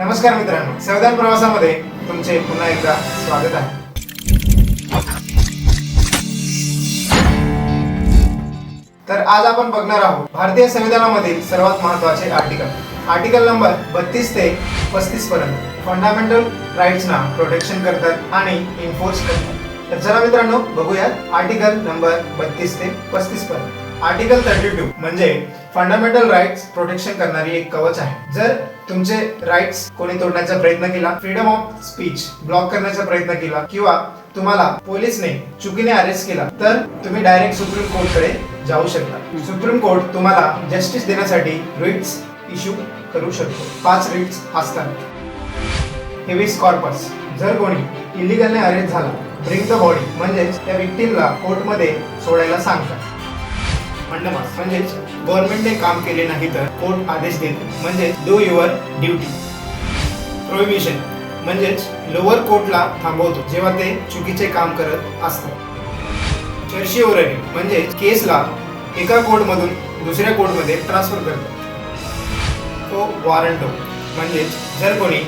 नमस्कार मित्रांनो. संविधान प्रवासामध्ये तुमचे पुन्हा एकदा स्वागत आहे. तर आज आपण बघणार आहोत भारतीय संविधानामधील सर्वात महत्त्वाचे आर्टिकल आर्टिकल नंबर बत्तीस ते पस्तीस पर्यंत. फंडामेंटल राईट्सना प्रोटेक्शन करतात आणि इन्फोर्स करतात. तर चला मित्रांनो बघूयात आर्टिकल नंबर बत्तीस ते पस्तीस पर्यंत. आर्टिकल थर्टी टू म्हणजे फंडामेंटल राईट्स प्रोटेक्शन करणारी एक कवच आहे. जर तुमचे राईट्स कोणी तोडण्याचा प्रयत्न केला फ्रीडम ऑफ स्पीच ब्लॉक करण्याचा प्रयत्न केला किंवा तुम्हाला पोलिसने चुकीने अरेस्ट केला तर तुम्ही डायरेक्ट सुप्रीम कोर्टकडे जाऊ शकता. सुप्रीम कोर्ट तुम्हाला जस्टिस देण्यासाठी रिट्स इश्यू करू शकतो. पाच रिट्स असतात. हेवी कॉर्पस जर कोणी इलिगलने अरेस्ट झाला ब्रिंग द बॉडी म्हणजेच त्या विक्टीमला कोर्टमध्ये सोडायला सांगतात. मंडमास म्हणजेच गव्हर्नमेंटने काम केले नाही तर कोर्ट आदेश देते? म्हणजेच डू युअर ड्युटी प्रोहिबिशन म्हणजेच लोअर कोर्टला थांबवतो जेव्हा ते चुकीचे काम करत असतात. चर्शी ओररी म्हणजे केसला एका कोर्टमधून दुसऱ्या कोर्टमध्ये ट्रान्सफर करतात. तो वॉरंटो म्हणजेच जर कोणी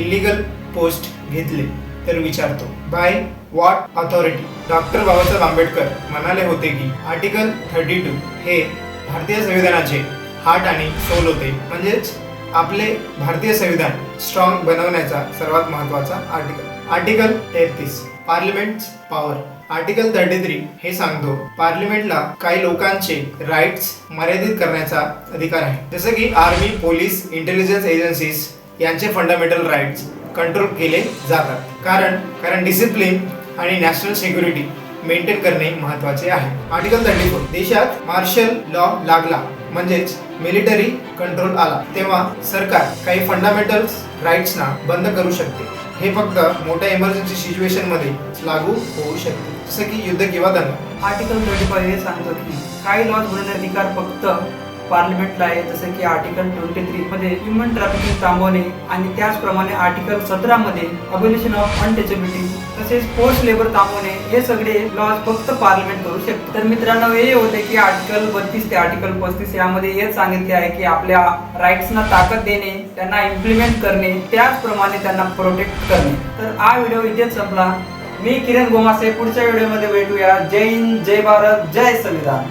इलिगल पोस्ट घेतले तर विचारतो by what authority doctor Babasaheb Ambedkar म्हणाले होते की आर्टिकल थर्टी टू हे भारतीय संविधानाचे हार्ट आणि सोल होते. म्हणजेच आपले भारतीय संविधान स्ट्रॉंग बनवण्याचा सर्वात महत्त्वाचा आर्टिकल. आर्टिकल तेहतीस parliament power article thirty three हे सांगतो पार्लिमेंटला काही लोकांचे राईट्स मर्यादित करण्याचा अधिकार आहे. जसं की आर्मी पोलीस इंटेलिजन्स एजन्सीज यांचे फंडामेंटल राईट्स कंट्रोल केले जातात. कारण कारण डिसिप्लिन आणि नॅशनल सिक्युरिटी मेंटेन करणे महत्त्वाचे आहे. आर्टिकल थर्टी फोर देशात मार्शल लॉ लागला. म्हणजेच मिलिटरी कंट्रोल आला. तेव्हा सरकार काही फंडामेंटल राईट्सना बंद करू शकते. हे फक्त मोठ्या इमर्जन्सी सिच्युएशनमध्ये लागू होऊ शकते. जसं की युद्ध किंवा दंगा आर्टिकल थर्टी फाईव्ह हे सांगतो की काही लॉज बनवण्याचे अधिकार फक्त पार्लिमेंटला आहे जसं की आर्टिकल ट्वेंटी थ्री मध्ये ह्युमन ट्रॅफिकिंग थांबवणे आणि त्याचप्रमाणे आर्टिकल सतरा मध्ये अबोल्युशन ऑफ अनटचेबिलिटी तसेच फोर्स लेबर थांबवणे हे सगळे लॉज फक्त पार्लिमेंट करू शकते. तर मित्रांनो हे होते की आर्टिकल बत्तीस ते आर्टिकल पस्तीस यामध्ये हेच सांगितले आहे की आपल्या राईट्सना ताकद देणे त्यांना इम्प्लिमेंट करणे त्याचप्रमाणे त्यांना प्रोटेक्ट करणे. तर हा व्हिडिओ इथेच संपला. मी किरण गोमासे पुढच्या व्हिडिओमध्ये भेटूया. जय हिंद जय भारत जय संविधान.